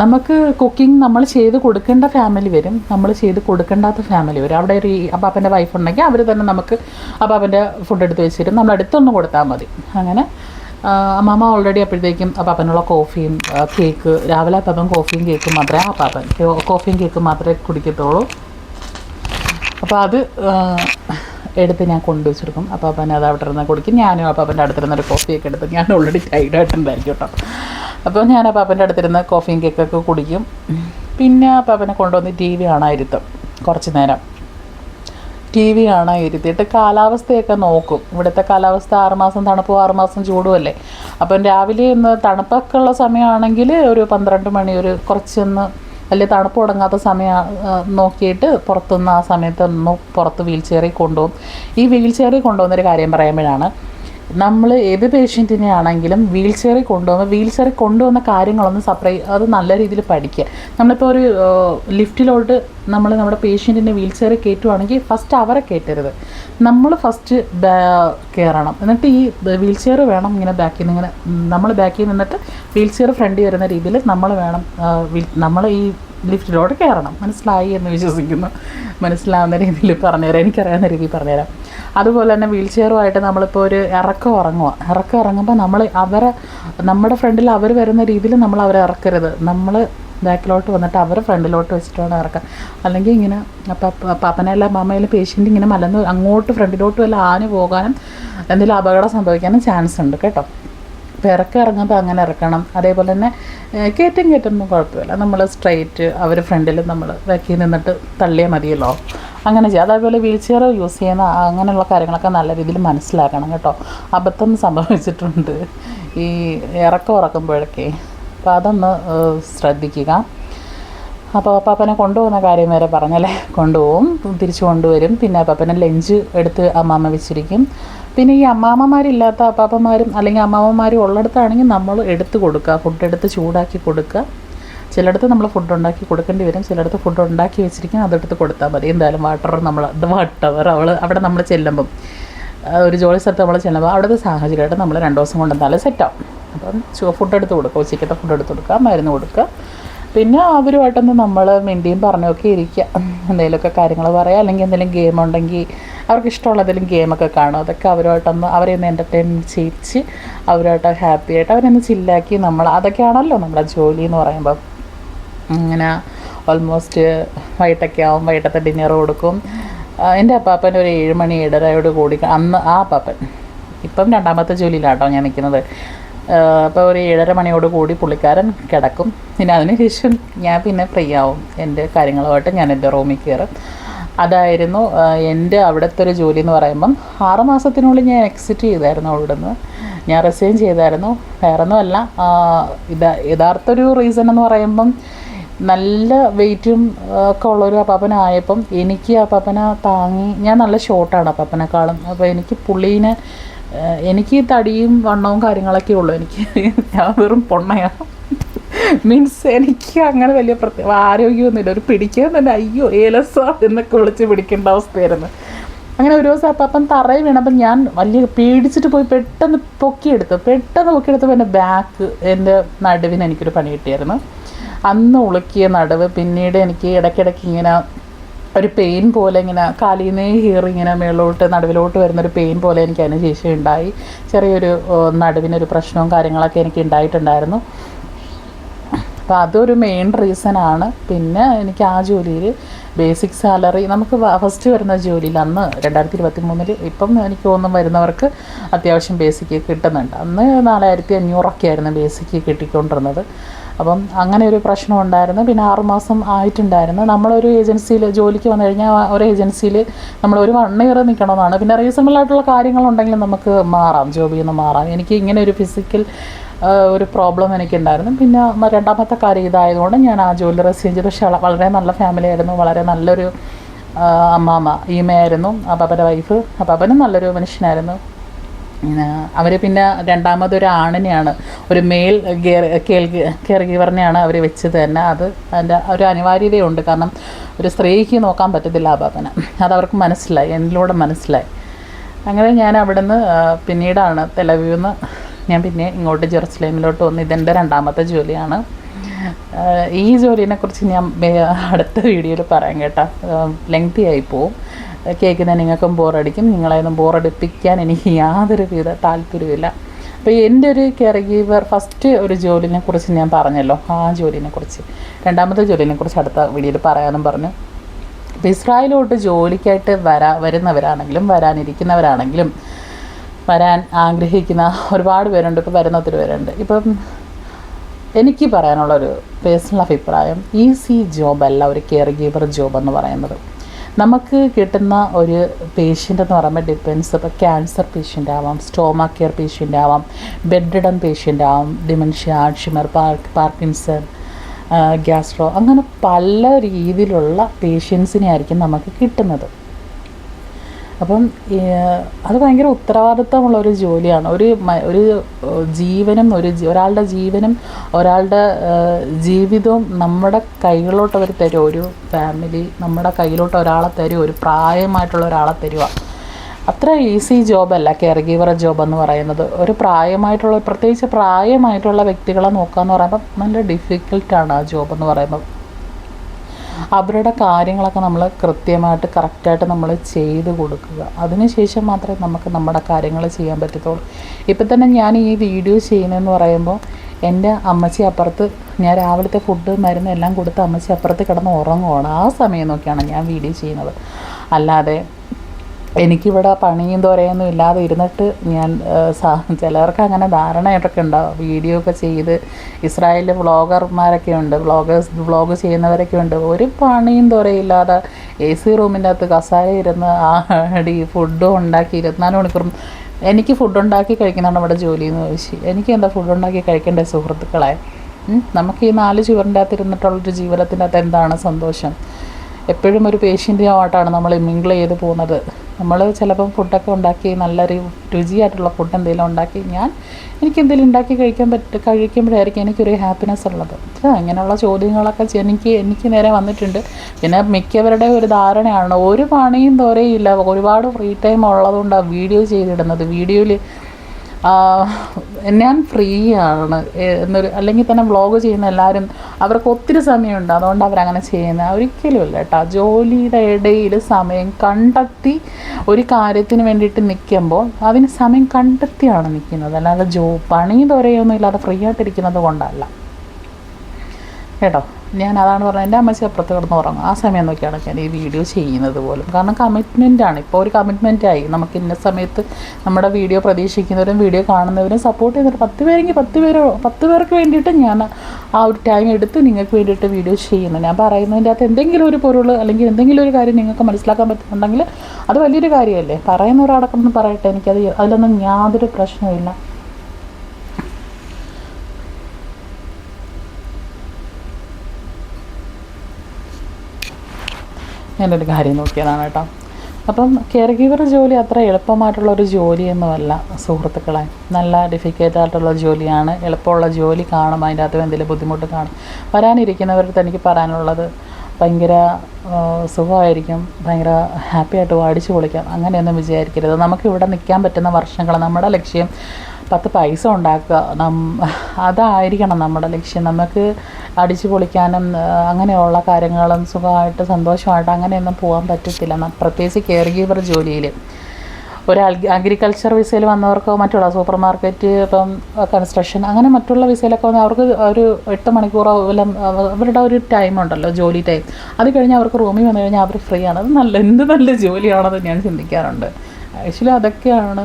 നമുക്ക് കുക്കിംഗ് നമ്മൾ ചെയ്ത് കൊടുക്കേണ്ട ഫാമിലി വരും. നമ്മൾ ചെയ്ത് കൊടുക്കേണ്ടാത്ത ഫാമിലി വരും. അവിടെ ഒരു അപ്പാപ്പന്റെ വൈഫ് ഉണ്ടെങ്കിൽ അവർ തന്നെ നമുക്ക് അപ്പാപ്പന്റെ ഫുഡ് എടുത്ത് വെച്ചിട്ട് നമ്മൾ അടുത്തൊന്ന് കൊടുത്താൽ മതി. അങ്ങനെ ആ, അമ്മാമ്മ ഓൾറെഡി അപ്പോഴത്തേക്കും പാപ്പനുള്ള കോഫിയും ആ, കേക്ക് രാവിലെ പാപ്പൻ കോഫിയും കേക്കും മാത്രമേ അപ്പാപ്പൻ പാപ്പൻ കോഫിയും കേക്കും മാത്രമേ കുടിക്കത്തുള്ളൂ. അപ്പോൾ അത് ആ, എടുത്ത് ഞാൻ കൊണ്ടുവച്ചെടുക്കും അപ്പാപ്പൻ അത് അവിടെ ഇരുന്ന് കുടിക്കും. ഞാനും അപ്പാപ്പന്റെ അടുത്തിരുന്ന ഒരു കോഫിയൊക്കെ എടുത്ത് ഞാൻ ഓൾറെഡി ടൈഡായിട്ടുണ്ടായിരിക്കും കേട്ടോ. അപ്പോൾ ഞാൻ അപ്പാപ്പന്റെ അടുത്തിരുന്ന് കോഫിയും കേക്കൊക്കെ കുടിക്കും. പിന്നെ അപ്പാപ്പനെ കൊണ്ടുവന്ന് ടി വി കാണാതിരുത്തും കുറച്ച് നേരം. ടി വി കാണാൻ ഇരുത്തിയിട്ട് കാലാവസ്ഥയൊക്കെ നോക്കും. ഇവിടുത്തെ കാലാവസ്ഥ ആറുമാസം തണുപ്പും ആറുമാസം ചൂടുമല്ലേ അപ്പം രാവിലെ ഇന്ന് തണുപ്പൊക്കെ ഉള്ള സമയമാണെങ്കിൽ ഒരു പന്ത്രണ്ട് മണി ഒരു കുറച്ചൊന്ന് വലിയ തണുപ്പ് തുടങ്ങാത്ത സമയം നോക്കിയിട്ട് പുറത്തുനിന്ന് ആ സമയത്ത് ഒന്ന് പുറത്ത് വീൽ ചെയറിൽ കൊണ്ടുപോകും. ഈ വീൽ ചെയറിൽ കൊണ്ടുപോകുന്നൊരു കാര്യം പറയുമ്പോഴാണ് നമ്മൾ ഏത് പേഷ്യന്റിനെ ആണെങ്കിലും വീൽ ചെയറിൽ കൊണ്ടുപോകുമ്പോൾ വീൽ ചെയറിൽ കൊണ്ടുവന്ന കാര്യങ്ങളൊന്ന് സപ്രൈ അത് നല്ല രീതിയിൽ പഠിക്കുക. നമ്മളിപ്പോൾ ഒരു ലിഫ്റ്റിലോട്ട് നമ്മൾ നമ്മുടെ പേഷ്യന്റിനെ വീൽ ചെയറിൽ കയറ്റുവാണെങ്കിൽ ഫസ്റ്റ് അവരെ കയറ്റരുത്. നമ്മൾ ഫസ്റ്റ് കയറണം എന്നിട്ട് ഈ വീൽ ചെയർ വേണം ഇങ്ങനെ ബാക്കിൽ നിന്ന് ഇങ്ങനെ നമ്മൾ ബാക്കിൽ നിന്നിട്ട് വീൽ ചെയർ ഫ്രണ്ടിൽ വരുന്ന രീതിയിൽ നമ്മൾ വേണം നമ്മൾ ഈ ലിഫ്റ്റിലോട്ട് കയറണം മനസ്സിലായി എന്ന് വിശ്വസിക്കുന്നു. മനസ്സിലാവുന്ന രീതിയിൽ പറഞ്ഞുതരാം. എനിക്കറിയാവുന്ന രീതിയിൽ പറഞ്ഞുതരാം. അതുപോലെ തന്നെ വീൽ ചെയറുമായിട്ട് നമ്മളിപ്പോൾ ഒരു ഇറക്കം ഇറങ്ങുക ഇറക്കം ഇറങ്ങുമ്പോൾ നമ്മൾ അവരെ നമ്മുടെ ഫ്രണ്ടിൽ അവർ വരുന്ന രീതിയിൽ നമ്മൾ അവരെ ഇറക്കരുത്. നമ്മൾ ബാക്കിലോട്ട് വന്നിട്ട് അവർ ഫ്രണ്ടിലോട്ട് വെച്ചിട്ട് വേണം ഇറക്കാൻ അല്ലെങ്കിൽ ഇങ്ങനെ അപ്പം പാപ്പനെല്ലാം അമ്മയിലും പേഷ്യന്റ് ഇങ്ങനെ മലന്ന് അങ്ങോട്ട് ഫ്രണ്ടിലോട്ട് വല്ല ആന പോകാനും എന്തെങ്കിലും അപകടം സംഭവിക്കാനും ചാൻസ് ഉണ്ട് കേട്ടോ. അപ്പോൾ ഇറക്കം ഇറങ്ങുമ്പോൾ അങ്ങനെ ഇറക്കണം. അതേപോലെ തന്നെ കയറ്റം കയറ്റുമ്പോൾ കുഴപ്പമില്ല. നമ്മൾ സ്ട്രൈറ്റ് അവർ ഫ്രണ്ടിൽ നമ്മൾ ബാക്കി നിന്നിട്ട് തള്ളിയാൽ മതിയല്ലോ. അങ്ങനെ ചെയ്യാം. അതേപോലെ വീൽ ചെയർ യൂസ് ചെയ്യുന്ന അങ്ങനെയുള്ള കാര്യങ്ങളൊക്കെ നല്ല രീതിയിൽ മനസ്സിലാക്കണം കേട്ടോ. അബദ്ധം സംഭവിച്ചിട്ടുണ്ട്. ഈ ഇറക്കം ഇറക്കുമ്പോഴൊക്കെ. അപ്പോൾ അതൊന്ന് ശ്രദ്ധിക്കുക. അപ്പോൾ പപ്പനെ കൊണ്ടുപോകുന്ന കാര്യം വരെ പറഞ്ഞല്ലേ? കൊണ്ടുപോകും തിരിച്ചു കൊണ്ടുവരും. പിന്നെ പാപ്പനെ ലഞ്ച് എടുത്ത് അമ്മാമ്മ വെച്ചിരിക്കും. പിന്നെ ഈ അമ്മാമ്മമാരില്ലാത്ത അപ്പാപ്പന്മാരും അല്ലെങ്കിൽ അമ്മാമ്മമാരും ഉള്ളിടത്താണെങ്കിൽ നമ്മൾ എടുത്ത് കൊടുക്കുക. ഫുഡ് എടുത്ത് ചൂടാക്കി കൊടുക്കുക. ചിലയിടത്ത് നമ്മൾ ഫുഡ് ഉണ്ടാക്കി കൊടുക്കേണ്ടി വരും. ചിലയിടത്ത് ഫുഡ് ഉണ്ടാക്കി വെച്ചിരിക്കും അതെടുത്ത് കൊടുത്താൽ മതി. എന്തായാലും വാട്ടർ നമ്മൾ വാട്ടവർ അവൾ അവിടെ നമ്മൾ ചെല്ലുമ്പം ഒരു ജോലി സ്ഥലത്ത് നമ്മൾ ചെല്ലുമ്പോൾ അവിടുത്തെ സാഹചര്യമായിട്ട് നമ്മൾ രണ്ട് ദിവസം കൊണ്ട് സെറ്റാവും അപ്പം ഫുഡ് എടുത്ത് കൊടുക്കുക ഉച്ചയ്ക്കത്തെ ഫുഡ് എടുത്ത് കൊടുക്കുക മരുന്ന് കൊടുക്കുക. പിന്നെ അവരുമായിട്ടൊന്ന് നമ്മൾ മിണ്ടിയും പറഞ്ഞൊക്കെ ഇരിക്കുക. എന്തെങ്കിലുമൊക്കെ കാര്യങ്ങൾ പറയുക അല്ലെങ്കിൽ എന്തെങ്കിലും ഗെയിം ഉണ്ടെങ്കിൽ അവർക്ക് ഇഷ്ടമുള്ള എന്തെങ്കിലും ഗെയിമൊക്കെ കാണും. അതൊക്കെ അവരുമായിട്ടൊന്ന് അവരെ ഒന്ന് എന്റർടൈൻ ചെയ്യിച്ച് അവരുമായിട്ട് ഹാപ്പി ആയിട്ട് അവരൊന്ന് ചില്ലാക്കി നമ്മൾ അതൊക്കെയാണല്ലോ നമ്മുടെ ജോലി എന്ന് പറയുമ്പോൾ അങ്ങനെ ഓൾമോസ്റ്റ് വൈകിട്ടൊക്കെ ആവും വൈകിട്ടത്തെ ഡിന്നർ കൊടുക്കും. എന്റെ അപ്പാപ്പൻ ഒരു ഏഴ് മണി ഏഴരയോട് കൂടി അന്ന് ആ അപ്പാപ്പൻ ഇപ്പം രണ്ടാമത്തെ ജോലിയിലാട്ടോ ഞാൻ നിൽക്കുന്നത്. അപ്പോൾ ഒരു ഏഴര മണിയോട് കൂടി പുള്ളിക്കാരൻ കിടക്കും. പിന്നെ അതിനുശേഷം ഞാൻ പിന്നെ ഫ്രീ ആവും. എന്റെ കാര്യങ്ങളുമായിട്ട് ഞാൻ എന്റെ റൂമിൽ കയറും അതായിരുന്നു എന്റെ അവിടുത്തെ ഒരു ജോലി എന്ന് പറയുമ്പം ആറ് മാസത്തിനുള്ളിൽ ഞാൻ എക്സിറ്റ് ചെയ്തായിരുന്നു അവിടെ നിന്ന് ഞാൻ റിസൈൻ ചെയ്തായിരുന്നു. വേറൊന്നുമല്ല ഇതാ യഥാർത്ഥ ഒരു റീസൺ എന്ന് പറയുമ്പം നല്ല വെയിറ്റും ഒക്കെ ഉള്ളൊരു അപ്പാപ്പനായപ്പം എനിക്ക് അപ്പാപ്പനെ താങ്ങി ഞാൻ നല്ല ഷോർട്ടാണ് അപ്പാപ്പനെക്കാളും. അപ്പോൾ എനിക്ക് പുള്ളീനെ എനിക്ക് തടിയും വണ്ണവും കാര്യങ്ങളൊക്കെ ഉള്ളൂ. എനിക്ക് ഞാൻ വെറും പൊണ്ണയാണ് മീൻസ് എനിക്ക് അങ്ങനെ വലിയ പ്രത്യേക ആരോഗ്യമൊന്നുമില്ല. ഒരു പിടിക്കാൻ തന്നെ അയ്യോ ഏലസ എന്നൊക്കെ വിളിച്ച് പിടിക്കേണ്ട അവസ്ഥയായിരുന്നു. അങ്ങനെ ഒരു ദിവസം അപ്പം തറയിൽ വീണപ്പം ഞാൻ വലിയ പേടിച്ചിട്ട് പോയി പെട്ടെന്ന് പൊക്കിയെടുത്തു. പെട്ടെന്ന് പൊക്കിയെടുത്തപ്പോൾ എന്റെ ബാക്ക് എന്റെ നടുവിന് എനിക്കൊരു പണി കിട്ടിയായിരുന്നു. അന്ന് ഉളുക്കിയ നടുവ് പിന്നീട് എനിക്ക് ഇടയ്ക്കിടയ്ക്ക് ഇങ്ങനെ ഒരു പെയിൻ പോലെ ഇങ്ങനെ കാലിൽ നിന്ന് ഹീറി വരുന്ന നടുവിലോട്ട് വരുന്നൊരു പെയിൻ പോലെ എനിക്ക് അതിന് ശേഷം ഉണ്ടായി. ചെറിയൊരു നടുവിനൊരു പ്രശ്നവും കാര്യങ്ങളൊക്കെ എനിക്ക് ഉണ്ടായിട്ടുണ്ടായിരുന്നു. അപ്പോൾ അതൊരു മെയിൻ റീസൺ ആണ്. പിന്നെ എനിക്ക് ആ ജോലിയിൽ ബേസിക് സാലറി നമുക്ക് ഫസ്റ്റ് വരുന്ന ജോലിയിൽ അന്ന് രണ്ടായിരത്തി ഇരുപത്തി മൂന്നിൽ ഇപ്പം എനിക്ക് തോന്നുന്നു വരുന്നവർക്ക് അത്യാവശ്യം ബേസിക് കിട്ടുന്നുണ്ട്. അന്ന് നാലായിരത്തി അഞ്ഞൂറൊക്കെ ആയിരുന്നു ബേസിക് കിട്ടിക്കൊണ്ടിരുന്നത്. അപ്പം അങ്ങനെ ഒരു പ്രശ്നം ഉണ്ടായിരുന്നു. പിന്നെ ആറുമാസം ആയിട്ടുണ്ടായിരുന്നു. നമ്മളൊരു ഏജൻസിയിൽ ജോലിക്ക് വന്നു കഴിഞ്ഞാൽ ഒരു ഏജൻസിയിൽ നമ്മൾ ഒരു വൺ ഇയർ നിൽക്കണമെന്നാണ്. പിന്നെ റീസണബിൾ ആയിട്ടുള്ള കാര്യങ്ങളുണ്ടെങ്കിൽ നമുക്ക് മാറാം. ജോബിൽ നിന്ന് മാറാം. എനിക്ക് ഇങ്ങനെ ഒരു ഫിസിക്കൽ ഒരു പ്രോബ്ലം എനിക്കുണ്ടായിരുന്നു. പിന്നെ രണ്ടാമത്തെ കാര്യം ഇതായതുകൊണ്ട് ഞാൻ ആ ജോലി റെസ്യൂം ചെയ്തു. പക്ഷേ വളരെ നല്ല ഫാമിലി ആയിരുന്നു. വളരെ നല്ലൊരു അമ്മാമ്മ ഈമയായിരുന്നു. അപ്പാപ്പന്റെ വൈഫ് അപ്പാപ്പനും നല്ലൊരു മനുഷ്യനായിരുന്നു. അവർ പിന്നെ രണ്ടാമതൊരു ആണിനെയാണ് ഒരു മെയിൽ കെയർ ഗീവറിനെയാണ് അവർ വെച്ചത് തന്നെ. അത് അതിന്റെ ഒരു അനിവാര്യതയുണ്ട്. കാരണം ഒരു സ്ത്രീക്ക് നോക്കാൻ പറ്റത്തില്ല അപ്പാപ്പനെ അതവർക്ക് മനസ്സിലായി എന്നിലൂടെ മനസ്സിലായി. അങ്ങനെ ഞാൻ അവിടുന്ന് ആ, പിന്നീടാണ് തെലവ്യൂന്ന് ഞാൻ പിന്നെ ഇങ്ങോട്ട് ജെറുസലേമിലോട്ട് വന്നു ഇതെന്റെ രണ്ടാമത്തെ ജോലിയാണ്. ആ, ഈ ജോലിനെക്കുറിച്ച് ഞാൻ അടുത്ത വീഡിയോയിൽ പറയാം കേട്ടോ. ലെങ്തി ആയി പോവും. കേൾക്കുന്ന നിങ്ങൾക്കും ബോറടിക്കും. നിങ്ങളെയൊന്നും ബോറടിപ്പിക്കാൻ എനിക്ക് യാതൊരു വിധ താല്പര്യമില്ല അപ്പോൾ എന്റെ ഒരു കെയർ ഗീവർ ഫസ്റ്റ് ഒരു ജോലിനെ കുറിച്ച് ഞാൻ പറഞ്ഞല്ലോ. ആ ജോലിനെ കുറിച്ച്. രണ്ടാമത്തെ ജോലിനെ കുറിച്ച് അടുത്ത വീഡിയോയിൽ പറയാമെന്നും പറഞ്ഞു. അപ്പോൾ ഇസ്രായേലോട്ട് ജോലിക്കായിട്ട് വരാ വരുന്നവരാണെങ്കിലും വരാനിരിക്കുന്നവരാണെങ്കിലും വരാൻ ആഗ്രഹിക്കുന്ന ഒരുപാട് പേരുണ്ട്. ഇപ്പോൾ വരുന്ന ഒത്തിരി പേരുണ്ട്. ഇപ്പം എനിക്ക് പറയാനുള്ളൊരു പേഴ്സണൽ അഭിപ്രായം ഈസി ജോബല്ല ഒരു കെയർ ഗീവർ ജോബ് എന്ന് പറയുന്നത്. നമുക്ക് കിട്ടുന്ന ഒരു പേഷ്യന്റ് എന്ന് പറയുമ്പോൾ ഡിപ്പെൻസ് ഇപ്പോൾ ക്യാൻസർ പേഷ്യന്റ് ആവാം സ്റ്റോമ കെയർ പേഷ്യന്റ് ആവാം ബെഡ് റിഡൻ പേഷ്യന്റ് ആവാം dementia Alzheimer park Parkinson gastro അങ്ങനെ പല രീതിയിലുള്ള പേഷ്യൻസിനെ ആയിരിക്കും നമുക്ക് കിട്ടുന്നത്. അപ്പം അത് ഭയങ്കര ഉത്തരവാദിത്തമുള്ള ഒരു ജോലിയാണ്. ഒരു ഒരു ജീവനും ഒരു ഒരാളുടെ ജീവനും ഒരാളുടെ ജീവിതവും നമ്മുടെ കൈകളിലോട്ട് അവർ തരും ഒരു ഫാമിലി നമ്മുടെ കയ്യിലോട്ട് ഒരാളെ തരും ഒരു പ്രായമായിട്ടുള്ള ഒരാളെ തരുക അത്ര ഈസി ജോബല്ല കെയർ ഗീവർ ജോബ് എന്ന് പറയുന്നത്. ഒരു പ്രായമായിട്ടുള്ള പ്രത്യേകിച്ച് പ്രായമായിട്ടുള്ള വ്യക്തികളെ നോക്കുക എന്ന് പറയുമ്പോൾ നല്ല ഡിഫിക്കൽട്ടാണ് ആ ജോബ് എന്ന് പറയുമ്പോൾ അവരുടെ കാര്യങ്ങളൊക്കെ നമ്മൾ കൃത്യമായിട്ട് കറക്റ്റായിട്ട് നമ്മൾ ചെയ്ത് കൊടുക്കുക. അതിനുശേഷം മാത്രമേ നമുക്ക് നമ്മുടെ കാര്യങ്ങൾ ചെയ്യാൻ പറ്റത്തുള്ളൂ. ഇപ്പം തന്നെ ഞാൻ ഈ വീഡിയോ ചെയ്യുന്നതെന്ന് പറയുമ്പോൾ എന്റെ അമ്മച്ചി അപ്പുറത്ത് ഞാൻ രാവിലത്തെ ഫുഡ് മരുന്ന് എല്ലാം കൊടുത്ത് അമ്മച്ചി അപ്പുറത്ത് കിടന്ന് ഉറങ്ങുവാണ്. ആ സമയം നോക്കിയാണ് ഞാൻ വീഡിയോ ചെയ്യുന്നത്. അല്ലാതെ എനിക്കിവിടെ പണിയും തുരയൊന്നും ഇല്ലാതെ ഇരുന്നിട്ട് ഞാൻ ചിലർക്ക് അങ്ങനെ ധാരണയായിട്ടൊക്കെ ഉണ്ടാവും. വീഡിയോ ഒക്കെ ചെയ്ത് ഇസ്രായേലിലെ വ്ളോഗർമാരൊക്കെ ഉണ്ട് വ്ളോഗേഴ്സ് വ്ളോഗ് ചെയ്യുന്നവരൊക്കെ ഉണ്ട്. ഒരു പണിയും തുരയില്ലാതെ എ സി റൂമിന്റെ അകത്ത് കസാര ഇരുന്ന് ആടി ഫുഡും ഉണ്ടാക്കി ഇരുപത്തിനാല് മണിക്കൂറും. എനിക്ക് ഫുഡ് ഉണ്ടാക്കി കഴിക്കുന്നതാണ് ഇവിടെ ജോലി എന്ന് ചോദിച്ചു. എനിക്ക് എന്താ ഫുഡ് ഉണ്ടാക്കി കഴിക്കേണ്ട സുഹൃത്തുക്കളെ? നമുക്ക് ഈ നാല് ചുവറിന്റെ അകത്ത് ഇരുന്നിട്ടുള്ളൊരു ജീവിതത്തിന്റെ അകത്ത് എന്താണ് സന്തോഷം? എപ്പോഴും ഒരു പേഷ്യന്റുമായിട്ടാണ് നമ്മൾ മിങ്കിൾ ചെയ്ത് പോകുന്നത്. നമ്മൾ ചിലപ്പം ഫുഡൊക്കെ ഉണ്ടാക്കി നല്ലൊരു രുചിയായിട്ടുള്ള ഫുഡ് എന്തെങ്കിലും ഉണ്ടാക്കി ഞാൻ എനിക്ക് എന്തെങ്കിലും ഉണ്ടാക്കി കഴിക്കാൻ പറ്റ കഴിക്കുമ്പോഴായിരിക്കും എനിക്കൊരു ഹാപ്പിനെസ് ഉള്ളത്. അങ്ങനെയുള്ള ചോദ്യങ്ങളൊക്കെ എനിക്ക് എനിക്ക് നേരെ വന്നിട്ടുണ്ട്. പിന്നെ മിക്കവരുടെ ഒരു ധാരണയാണ് ഒരു പണിയും തോരയില്ല. ഒരുപാട് ഫ്രീ ടൈം ഉള്ളതുകൊണ്ടാണ് വീഡിയോ ചെയ്തിടുന്നത്. വീഡിയോയിൽ ഞാൻ ഫ്രീ ആണ് എന്നൊരു അല്ലെങ്കിൽ തന്നെ വ്ളോഗ് ചെയ്യുന്ന എല്ലാവരും അവർക്ക് ഒത്തിരി സമയമുണ്ട്. അതുകൊണ്ട് അവരങ്ങനെ ചെയ്യുന്നത് ഒരിക്കലുമില്ല കേട്ടോ. ജോലിയുടെ ഇടയിൽ സമയം കണ്ടെത്തി ഒരു കാര്യത്തിന് വേണ്ടിയിട്ട് നിൽക്കുമ്പോൾ അതിന് സമയം കണ്ടെത്തിയാണ് നിൽക്കുന്നത്. അല്ലാതെ ജോ പണി ദൊരയൊന്നും ഇല്ലാതെ ഫ്രീ ആയിട്ടിരിക്കുന്നത് കൊണ്ടല്ല. കേട്ടോ? ഞാൻ അതാണ് പറഞ്ഞത്. എന്റെ അമ്മച്ചി അപ്പുറത്ത് കിടന്ന് ഉറങ്ങും. ആ സമയം നോക്കിയാണ് ഞാൻ ഈ വീഡിയോ ചെയ്യുന്നത് പോലും. കാരണം ആണ്. ഇപ്പോൾ ഒരു കമ്മിറ്റ്മെന്റ് ആയി. നമുക്ക് ഇന്ന സമയത്ത് നമ്മുടെ വീഡിയോ പ്രതീക്ഷിക്കുന്നവരും വീഡിയോ കാണുന്നവരും സപ്പോർട്ട് ചെയ്യുന്നവരും പത്ത് പേരെങ്കിൽ പത്ത് പേരോ പത്ത് പേർക്ക് വേണ്ടിയിട്ട് ഞാൻ ആ ഒരു ടൈം എടുത്ത് നിങ്ങൾക്ക് വേണ്ടിയിട്ട് വീഡിയോ ചെയ്യുന്നു. ഞാൻ പറയുന്നതിന്റെ അകത്ത് എന്തെങ്കിലും ഒരു പൊരുൾ അല്ലെങ്കിൽ എന്തെങ്കിലും ഒരു കാര്യം നിങ്ങൾക്ക് മനസ്സിലാക്കാൻ പറ്റുന്നുണ്ടെങ്കിൽ അത് വലിയൊരു കാര്യമല്ലേ? പറയുന്നവരടക്കം പറയട്ടെ. എനിക്കത് അതിലൊന്നും യാതൊരു പ്രശ്നവുമില്ല. ഞാനൊരു കാര്യം നോക്കിയതാണ് കേട്ടോ. അപ്പം കെയർ ഗീവർ ജോലി അത്ര എളുപ്പമായിട്ടുള്ള ഒരു ജോലിയൊന്നുമല്ല സുഹൃത്തുക്കളെ. നല്ല ഡിഫിക്കൽട്ട് ആയിട്ടുള്ള ജോലിയാണ്. എളുപ്പമുള്ള ജോലി കാണും അതിന്റെ അകത്ത് എന്തെങ്കിലും ബുദ്ധിമുട്ട് കാണും. വരാനിരിക്കുന്നവർക്ക് എനിക്ക് പറയാനുള്ളത് ഭയങ്കര സുഖമായിരിക്കും ഭയങ്കര ഹാപ്പി ആയിട്ട് അടിച്ചു പൊളിക്കാം. അങ്ങനെയൊന്നും വിചാരിക്കരുത്. നമുക്ക് ഇവിടെ നിൽക്കാൻ പറ്റുന്ന വർഷങ്ങൾ നമ്മുടെ ലക്ഷ്യം പത്ത് പൈസ ഉണ്ടാക്കുക. നം അതായിരിക്കണം നമ്മുടെ ലക്ഷ്യം. നമുക്ക് അടിച്ചു പൊളിക്കാനും അങ്ങനെയുള്ള കാര്യങ്ങളും സുഖമായിട്ട് സന്തോഷമായിട്ട് അങ്ങനെയൊന്നും പോകാൻ പറ്റത്തില്ല. പ്രത്യേകിച്ച് കെയർ ഗീവർ ജോലിയിൽ ഒരു അഗ്രികൾച്ചർ വിസയിൽ വന്നവർക്കോ മറ്റുള്ള സൂപ്പർ മാർക്കറ്റ് ഇപ്പം കൺസ്ട്രക്ഷൻ അങ്ങനെ മറ്റുള്ള വിസയിലൊക്കെ വന്ന് അവർക്ക് ഒരു എട്ട് മണിക്കൂറോ വല്ല അവരുടെ ഒരു ടൈം ഉണ്ടല്ലോ ജോലി ടൈം അത് കഴിഞ്ഞ് അവർക്ക് റൂമിൽ വന്നു കഴിഞ്ഞാൽ അവർ ഫ്രീ ആണ്. അത് നല്ല എന്ത് നല്ല ജോലിയാണെന്ന് ഞാൻ ചിന്തിക്കാറുണ്ട്. ആക്ച്വലി അതൊക്കെയാണ്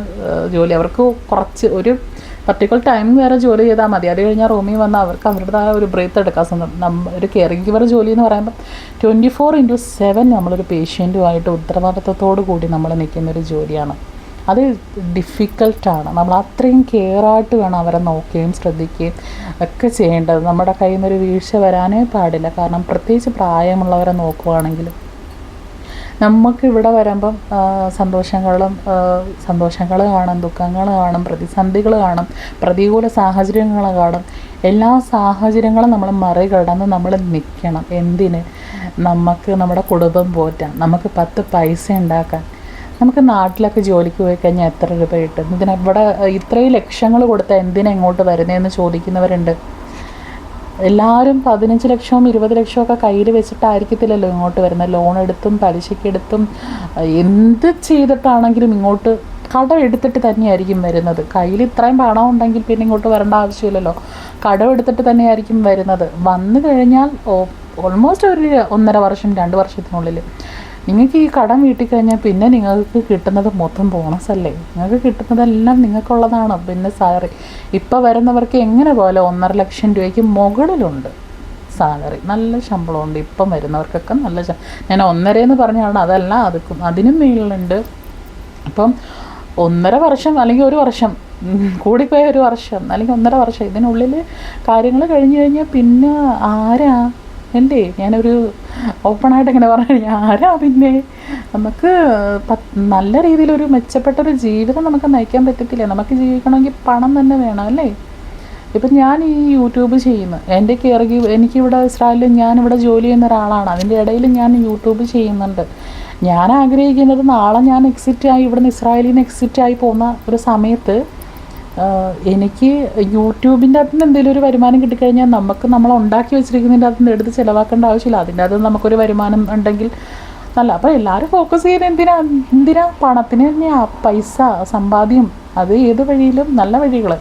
ജോലി. അവർക്ക് കുറച്ച് ഒരു പർട്ടിക്കുലർ ടൈം വേറെ ജോലി ചെയ്താൽ മതി. അത് കഴിഞ്ഞാൽ റൂമിൽ വന്ന് അവർക്ക് അവരുടേതായ ഒരു ബ്രേത്ത് എടുക്കാൻ സ്വന്തം ഒരു കെയറിംഗ് ഗിവർ ജോലി എന്ന് പറയുമ്പോൾ ട്വന്റി ഫോർ ഇന്റു സെവൻ നമ്മളൊരു പേഷ്യന്റുമായിട്ട് ഉത്തരവാദിത്തത്തോടു കൂടി നമ്മൾ നിൽക്കുന്ന ഒരു ജോലിയാണ്. അത് ഡിഫിക്കൽട്ടാണ് നമ്മൾ അത്രയും കെയറായിട്ട് വേണം അവരെ നോക്കുകയും ശ്രദ്ധിക്കുകയും ഒക്കെ ചെയ്യേണ്ടത്. നമ്മുടെ കയ്യിൽ നിന്നൊരു വീഴ്ച വരാനേ പാടില്ല. കാരണം പ്രത്യേകിച്ച് പ്രായമുള്ളവരെ നോക്കുവാണെങ്കിൽ നമുക്ക് ഇവിടെ വരുമ്പം സന്തോഷങ്ങളും സന്തോഷങ്ങൾ കാണും ദുഃഖങ്ങൾ കാണും പ്രതിസന്ധികൾ കാണും പ്രതികൂല സാഹചര്യങ്ങൾ കാണും. എല്ലാ സാഹചര്യങ്ങളും നമ്മൾ മറികടന്ന് നമ്മൾ നിൽക്കണം. എന്തിന്? നമുക്ക് നമ്മുടെ കുടുംബം പോറ്റാൻ നമുക്ക് പത്ത് പൈസ ഉണ്ടാക്കാൻ. നമുക്ക് നാട്ടിലൊക്കെ ജോലിക്ക് പോയി കഴിഞ്ഞാൽ എത്ര രൂപ കിട്ടും? ഇതിന് ഇവിടെ ഇത്രയും ലക്ഷങ്ങൾ കൊടുത്താൽ എന്തിനാ ഇങ്ങോട്ട് വരുന്നതെന്ന് ചോദിക്കുന്നവരുണ്ട്. എല്ലാവരും പതിനഞ്ച് ലക്ഷവും ഇരുപത് ലക്ഷവും ഒക്കെ കയ്യിൽ വെച്ചിട്ടായിരിക്കത്തില്ലല്ലോ ഇങ്ങോട്ട് വരുന്നത്. ലോൺ എടുത്തും പലിശക്കെടുത്തും എന്ത് ചെയ്തിട്ടാണെങ്കിലും ഇങ്ങോട്ട് കടം എടുത്തിട്ട് തന്നെയായിരിക്കും വരുന്നത്. കയ്യിൽ ഇത്രയും പണം ഉണ്ടെങ്കിൽ പിന്നെ ഇങ്ങോട്ട് വരേണ്ട ആവശ്യമില്ലല്ലോ. കടം എടുത്തിട്ട് തന്നെയായിരിക്കും വരുന്നത്. വന്നു കഴിഞ്ഞാൽ ഓൾമോസ്റ്റ് ഒരു ഒന്നര വർഷം രണ്ട് വർഷത്തിനുള്ളിൽ. നിങ്ങൾക്ക് ഈ കടം വീട്ടിൽ കഴിഞ്ഞാൽ പിന്നെ നിങ്ങൾക്ക് കിട്ടുന്നത് മൊത്തം ബോണസ് അല്ലേ? നിങ്ങൾക്ക് കിട്ടുന്നതെല്ലാം നിങ്ങൾക്കുള്ളതാണ്. പിന്നെ സാലറി ഇപ്പോൾ വരുന്നവർക്ക് എങ്ങനെ പോലെ ഒന്നര ലക്ഷം രൂപയ്ക്ക് മുകളിലുണ്ട് സാലറി നല്ല ശമ്പളമുണ്ട്. ഇപ്പം വരുന്നവർക്കൊക്കെ നല്ല ഞാൻ ഒന്നര എന്ന് പറഞ്ഞാണ്. അതല്ല അതുക്കും അതിനും മേളിലുണ്ട്. അപ്പം ഒന്നര വർഷം അല്ലെങ്കിൽ ഒരു വർഷം കൂടിപ്പോയ ഒരു വർഷം അല്ലെങ്കിൽ ഒന്നര വർഷം ഇതിനുള്ളിൽ കാര്യങ്ങൾ കഴിഞ്ഞു കഴിഞ്ഞാൽ പിന്നെ ആരാ അല്ലേ ഞാനൊരു ഓപ്പണായിട്ട് ഇങ്ങനെ പറഞ്ഞു കഴിഞ്ഞാൽ ആരാ പിന്നെ? നമുക്ക് നല്ല രീതിയിലൊരു മെച്ചപ്പെട്ടൊരു ജീവിതം നമുക്ക് നയിക്കാൻ പറ്റത്തില്ല. നമുക്ക് ജീവിക്കണമെങ്കിൽ പണം തന്നെ വേണം അല്ലേ? ഇപ്പം ഞാൻ ഈ യൂട്യൂബ് ചെയ്യുന്നു. എന്റെ കയറി എനിക്കിവിടെ ഇസ്രായേലിൽ ഞാനിവിടെ ജോലി ചെയ്യുന്ന ഒരാളാണ്. അതിന്റെ ഇടയിൽ ഞാൻ യൂട്യൂബ് ചെയ്യുന്നുണ്ട്. ഞാൻ ആഗ്രഹിക്കുന്നത് നാളെ ഞാൻ എക്സിറ്റ് ആയി ഇവിടുന്ന് ഇസ്രായേലിൽ നിന്ന് എക്സിറ്റ് ആയി പോകുന്ന ഒരു സമയത്ത് എനിക്ക് യൂട്യൂബിന്റെ അകത്ത് നിന്ന് എന്തെങ്കിലും ഒരു വരുമാനം കിട്ടിക്കഴിഞ്ഞാൽ നമുക്ക് നമ്മൾ ഉണ്ടാക്കി വെച്ചിരിക്കുന്നതിന്റെ അകത്ത് നിന്ന് എടുത്ത് ചിലവാക്കേണ്ട ആവശ്യമില്ല. അതിന്റെ അകത്ത് നമുക്കൊരു വരുമാനം ഉണ്ടെങ്കിൽ നല്ല. അപ്പോൾ എല്ലാവരും ഫോക്കസ് ചെയ്യുന്നത് എന്തിനാ? എന്തിനാ പണത്തിന് തന്നെയാ പൈസ സമ്പാദ്യം? അത് ഏത് വഴിയിലും നല്ല വഴികൾ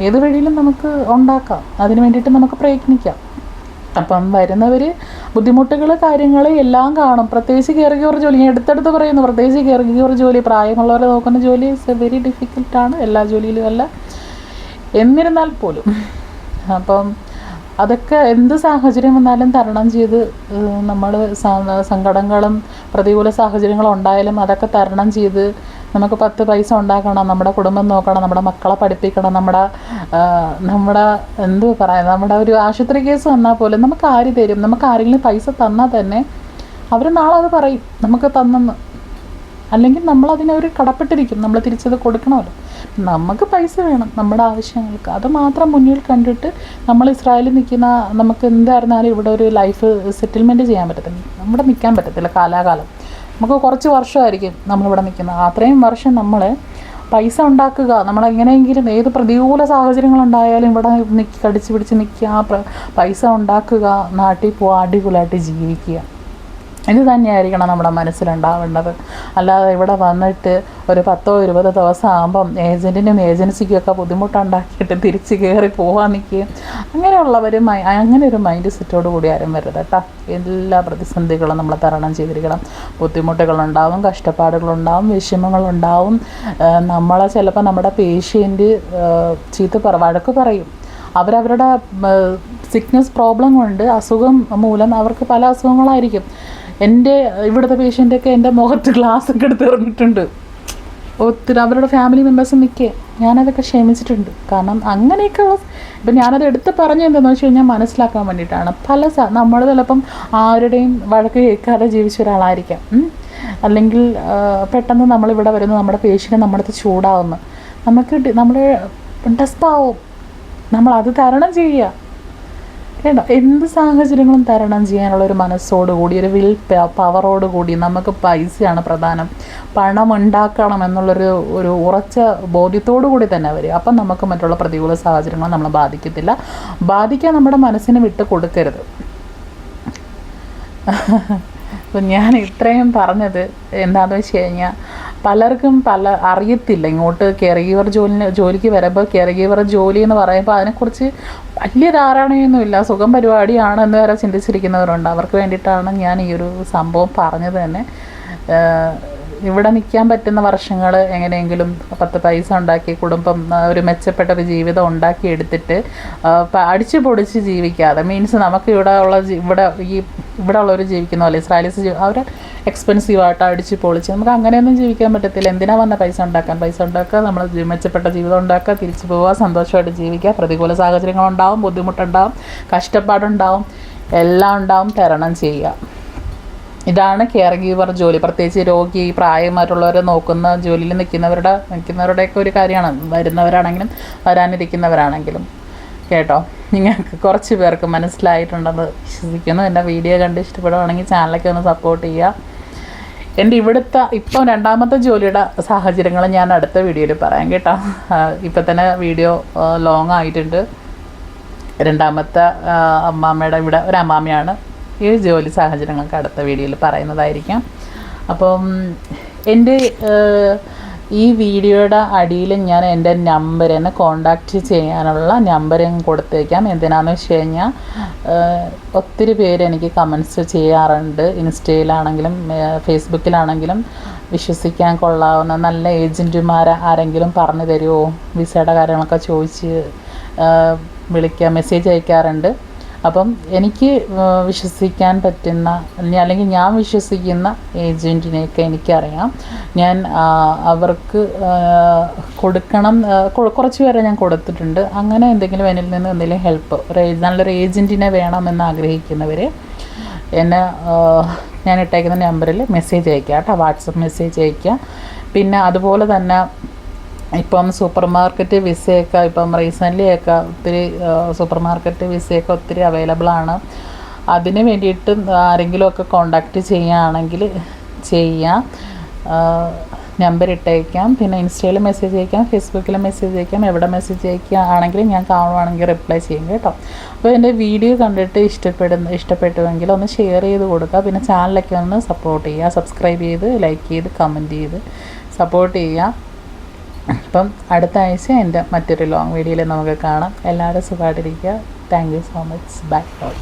ഏത് വഴിയിലും നമുക്ക് ഉണ്ടാക്കാം. അതിന് വേണ്ടിയിട്ട് നമുക്ക് പ്രയത്നിക്കാം. അപ്പം വരുന്നവർ ബുദ്ധിമുട്ടുകൾ കാര്യങ്ങൾ എല്ലാം കാണും. പ്രത്യേകിച്ച് കയറി കയറി ജോലി. ഞാൻ എടുത്തെടുത്ത് പറയുന്നു പ്രത്യേകിച്ച് കയറി കയറി ജോലി. പ്രായമുള്ളവരെ നോക്കുന്ന ജോലി ഇസ് വെരി ഡിഫിക്കൽട്ടാണ് എല്ലാ ജോലിയിലും അല്ല. എന്നിരുന്നാൽ പോലും. അപ്പം അതൊക്കെ എന്ത് സാഹചര്യം വന്നാലും തരണം ചെയ്ത് നമ്മൾ സങ്കടങ്ങളും പ്രതികൂല സാഹചര്യങ്ങളും ഉണ്ടായാലും അതൊക്കെ തരണം ചെയ്ത് നമുക്ക് പത്ത് പൈസ ഉണ്ടാക്കണം നമ്മുടെ കുടുംബം നോക്കണം നമ്മുടെ മക്കളെ പഠിപ്പിക്കണം നമ്മുടെ നമ്മുടെ എന്ത് പറയാം നമ്മുടെ ഒരു ആശുപത്രി കേസ് വന്നാൽ പോലും നമുക്ക് ആര് തരും? നമുക്ക് ആരെങ്കിലും പൈസ തന്നാൽ തന്നെ അവർ നാളെ അത് പറയും നമുക്ക് തന്നെന്ന്. അല്ലെങ്കിൽ നമ്മൾ അതിനൊരു കടപ്പെട്ടിരിക്കും നമ്മൾ തിരിച്ചത് കൊടുക്കണമല്ലോ. നമുക്ക് പൈസ വേണം നമ്മുടെ ആവശ്യങ്ങൾക്ക്. അത് മാത്രം മുന്നിൽ കണ്ടിട്ട് നമ്മൾ ഇസ്രായേലിൽ നിൽക്കുന്ന നമുക്ക് എന്തായിരുന്നാലും ഇവിടെ ഒരു ലൈഫ് സെറ്റിൽമെന്റ് ചെയ്യാൻ പറ്റത്തില്ല. നമ്മുടെ നിൽക്കാൻ പറ്റത്തില്ല കാലാകാലം. നമുക്ക് കുറച്ച് വർഷമായിരിക്കും നമ്മളിവിടെ നിൽക്കുന്നത്. അത്രയും വർഷം നമ്മൾ പൈസ ഉണ്ടാക്കുക നമ്മളെങ്ങനെയെങ്കിലും ഏത് പ്രതികൂല സാഹചര്യങ്ങളുണ്ടായാലും ഇവിടെ നിൽക്കി കടിച്ചു പിടിച്ച് നിൽക്കുക പൈസ ഉണ്ടാക്കുക നാട്ടിൽ പോവുക അടിപൊളിയായിട്ട് ജീവിക്കുക. ഇത് തന്നെയായിരിക്കണം നമ്മുടെ മനസ്സിലുണ്ടാവേണ്ടത്. അല്ലാതെ ഇവിടെ വന്നിട്ട് ഒരു പത്തോ ഇരുപതോ ദിവസം ആകുമ്പം ഏജന്റിനും ഏജൻസിക്കും ഒക്കെ ബുദ്ധിമുട്ടുണ്ടാക്കിയിട്ട് തിരിച്ച് കയറി പോകാൻ നിൽക്കുകയും അങ്ങനെയുള്ളവർ അങ്ങനെ ഒരു മൈൻഡ് സെറ്റോട് കൂടി ആരും വരരുത് കേട്ടോ എല്ലാ പ്രതിസന്ധികളും നമ്മൾ തരണം ചെയ്തിരിക്കണം. ബുദ്ധിമുട്ടുകളുണ്ടാവും കഷ്ടപ്പാടുകളുണ്ടാവും വിഷമങ്ങളുണ്ടാവും. നമ്മളെ ചിലപ്പോൾ നമ്മുടെ പേഷ്യന്റ് ചീത്ത പറ വഴക്ക് പറയും. അവരവരുടെ സിക്നസ് പ്രോബ്ലം കൊണ്ട് അസുഖം മൂലം അവർക്ക് പല അസുഖങ്ങളായിരിക്കും. എന്റെ ഇവിടുത്തെ പേഷ്യന്റൊക്കെ എന്റെ മുഖത്ത് ഗ്ലാസ് ഒക്കെ എടുത്ത് എറിഞ്ഞിട്ടുണ്ട്. ഒത്തിരി അവരുടെ ഫാമിലി മെമ്പേഴ്സ് നിൽക്കുക ഞാനതൊക്കെ ക്ഷമിച്ചിട്ടുണ്ട്. കാരണം അങ്ങനെയൊക്കെ ഇപ്പം ഞാനത് എടുത്ത് പറഞ്ഞു എന്താണെന്ന് വെച്ച് കഴിഞ്ഞാൽ മനസ്സിലാക്കാൻ വേണ്ടിയിട്ടാണ്. പല സ നമ്മൾ ചിലപ്പം ആരുടെയും വഴക്ക് കേൾക്കാതെ ജീവിച്ച ഒരാളായിരിക്കാം. അല്ലെങ്കിൽ പെട്ടെന്ന് നമ്മളിവിടെ വരുന്ന നമ്മുടെ പേഷ്യന്റ് അടുത്ത് ചൂടാവുന്നു. നമുക്ക് നമ്മൾ ഡസ്പാവും നമ്മൾ അത് തരണം ചെയ്യുക. കേട്ടോ എന്ത് സാഹചര്യങ്ങളും തരണം ചെയ്യാനുള്ള ഒരു മനസ്സോടുകൂടി ഒരു വിൽ പവറോട് കൂടി നമുക്ക് പൈസയാണ് പ്രധാനം. പണം ഉണ്ടാക്കണം എന്നുള്ളൊരു ഒരു ഉറച്ച ബോധ്യത്തോടു കൂടി തന്നെ വരിക. അപ്പം നമുക്ക് മറ്റുള്ള പ്രതികൂല സാഹചര്യങ്ങൾ നമ്മളെ ബാധിക്കത്തില്ല. ബാധിക്കാൻ നമ്മുടെ മനസ്സിനെ വിട്ട് കൊടുക്കരുത്. അപ്പം ഞാൻ ഇത്രയും പറഞ്ഞത് എന്താണെന്ന് വെച്ച് കഴിഞ്ഞാൽ പലർക്കും പല അറിയത്തില്ല ഇങ്ങോട്ട് കെയർ ജോലി ജോലിക്ക് വരുമ്പോൾ കെയർ ജോലി എന്ന് പറയുമ്പോൾ അതിനെക്കുറിച്ച് വലിയ ധാരണയൊന്നുമില്ല സുഖം പരിപാടിയാണ് എന്ന് വരെ ചിന്തിച്ചിരിക്കുന്നവരുണ്ട്. അവർക്ക് വേണ്ടിയിട്ടാണ് ഞാൻ ഈ ഒരു സംഭവം പറഞ്ഞത് തന്നെ. ഇവിടെ നിൽക്കാൻ പറ്റുന്ന വർഷങ്ങൾ എങ്ങനെയെങ്കിലും പത്ത് പൈസ ഉണ്ടാക്കി കുടുംബം ഒരു മെച്ചപ്പെട്ട ഒരു ജീവിതം ഉണ്ടാക്കി എടുത്തിട്ട് അടിച്ചു പൊടിച്ച് ജീവിക്കാതെ മീൻസ് നമുക്ക് ഇവിടെ ഉള്ള ഇവിടെ ഈ ഇവിടെ ഉള്ളവർ ജീവിക്കുന്ന പോലെ ഇസ്രായേലീസ് അവർ എക്സ്പെൻസീവ് ആയിട്ട് അടിച്ച് പൊളിച്ച് നമുക്ക് അങ്ങനെയൊന്നും ജീവിക്കാൻ പറ്റത്തില്ല. എന്തിനാ വന്ന പൈസ ഉണ്ടാക്കാൻ? പൈസ ഉണ്ടാക്കുക നമ്മൾ മെച്ചപ്പെട്ട ജീവിതം ഉണ്ടാക്കുക തിരിച്ചു പോവുക സന്തോഷമായിട്ട് ജീവിക്കുക പ്രതികൂല സാഹചര്യങ്ങളുണ്ടാവും ബുദ്ധിമുട്ടുണ്ടാവും കഷ്ടപ്പാടുണ്ടാവും എല്ലാം ഉണ്ടാവും തരണം ചെയ്യുക. ഇതാണ് കെയർ ഗീവർ ജോലി. പ്രത്യേകിച്ച് രോഗി പ്രായമായിട്ടുള്ളവരെ നോക്കുന്ന ജോലിയിൽ നിൽക്കുന്നവരുടെ നിൽക്കുന്നവരുടെയൊക്കെ ഒരു കാര്യമാണ്. വരുന്നവരാണെങ്കിലും വരാനിരിക്കുന്നവരാണെങ്കിലും. കേട്ടോ? നിങ്ങൾക്ക് കുറച്ച് പേർക്ക് മനസ്സിലായിട്ടുണ്ടെന്ന് വിശ്വസിക്കുന്നു. എന്റെ വീഡിയോ കണ്ട് ഇഷ്ടപ്പെടുവാണെങ്കിൽ ചാനലൊക്കെ ഒന്ന് സപ്പോർട്ട് ചെയ്യുക. എന്റെ ഇവിടുത്തെ ഇപ്പം രണ്ടാമത്തെ ജോലിയുടെ സാഹചര്യങ്ങൾ ഞാൻ അടുത്ത വീഡിയോയിൽ പറയാം കേട്ടോ. ഇപ്പം തന്നെ വീഡിയോ ലോങ് ആയിട്ടുണ്ട്. രണ്ടാമത്തെ അമ്മാമ്മയുടെ ഇവിടെ ഒരു അമ്മാമ്മയാണ് ഈ ജോലി സാഹചര്യങ്ങളൊക്കെ അടുത്ത വീഡിയോയിൽ പറയുന്നതായിരിക്കാം. അപ്പം എന്റെ ഈ വീഡിയോയുടെ അടിയിൽ ഞാൻ എന്റെ നമ്പർ എന്നെ കോണ്ടാക്റ്റ് ചെയ്യാനുള്ള നമ്പർ കൊടുത്തേക്കാം. എന്തിനാന്ന് വെച്ച് കഴിഞ്ഞാൽ ഒത്തിരി പേര് എനിക്ക് കമൻസ് ചെയ്യാറുണ്ട്. ഇൻസ്റ്റയിലാണെങ്കിലും ഫേസ്ബുക്കിലാണെങ്കിലും വിശ്വസിക്കാൻ കൊള്ളാവുന്ന നല്ല ഏജന്റുമാർ ആരെങ്കിലും പറഞ്ഞു തരുമോ വിസയുടെ കാര്യങ്ങളൊക്കെ ചോദിച്ച് വിളിക്കുക മെസ്സേജ് അയക്കാറുണ്ട്. അപ്പം എനിക്ക് വിശ്വസിക്കാൻ പറ്റുന്ന അല്ലെങ്കിൽ ഞാൻ വിശ്വസിക്കുന്ന ഏജന്റിനെയൊക്കെ എനിക്കറിയാം. ഞാൻ അവർക്ക് കൊടുക്കണം കുറച്ച് പേരെ ഞാൻ കൊടുത്തിട്ടുണ്ട്. അങ്ങനെ എന്തെങ്കിലും എന്നിൽ നിന്ന് എന്തെങ്കിലും ഹെൽപ്പ് ഒരു നല്ലൊരു ഏജന്റിനെ വേണമെന്ന് ആഗ്രഹിക്കുന്നവർ എന്നെ ഞാൻ ഇട്ടേക്കുന്ന നമ്പറിൽ മെസ്സേജ് അയക്കുക കേട്ടോ. വാട്സപ്പ് മെസ്സേജ് അയക്കുക. പിന്നെ അതുപോലെ തന്നെ ഇപ്പം സൂപ്പർ മാർക്കറ്റ് വിസയൊക്കെ ഇപ്പം റീസെന്റ്ലി ഒക്കെ ഒത്തിരി സൂപ്പർ മാർക്കറ്റ് വിസയൊക്കെ ഒത്തിരി അവൈലബിൾ ആണ്. അതിന് വേണ്ടിയിട്ട് ആരെങ്കിലുമൊക്കെ കോണ്ടാക്റ്റ് ചെയ്യുകയാണെങ്കിൽ ചെയ്യാം. നമ്പർ ഇട്ടയക്കാം പിന്നെ ഇൻസ്റ്റയിൽ മെസ്സേജ് അയക്കാം ഫേസ്ബുക്കിൽ മെസ്സേജ് അയക്കാം എവിടെ മെസ്സേജ് അയക്കുകയാണെങ്കിൽ ഞാൻ കാണുവാണെങ്കിൽ റിപ്ലൈ ചെയ്യും കേട്ടോ. അപ്പോൾ എന്റെ വീഡിയോ കണ്ടിട്ട് ഇഷ്ടപ്പെടുന്ന ഇഷ്ടപ്പെട്ടുവെങ്കിൽ ഒന്ന് ഷെയർ ചെയ്ത് കൊടുക്കുക. പിന്നെ ചാനലൊക്കെ ഒന്ന് സപ്പോർട്ട് ചെയ്യുക. സബ്സ്ക്രൈബ് ചെയ്ത് ലൈക്ക് ചെയ്ത് കമന്റ് ചെയ്ത് സപ്പോർട്ട് ചെയ്യുക. അപ്പം അടുത്ത ആഴ്ച എന്റെ മറ്റൊരു ലോങ് വീഡിയോയിൽ നമുക്ക് കാണാം. എല്ലാവരും സുഖമായിട്ടിരിക്കുക. Thank you so much bye all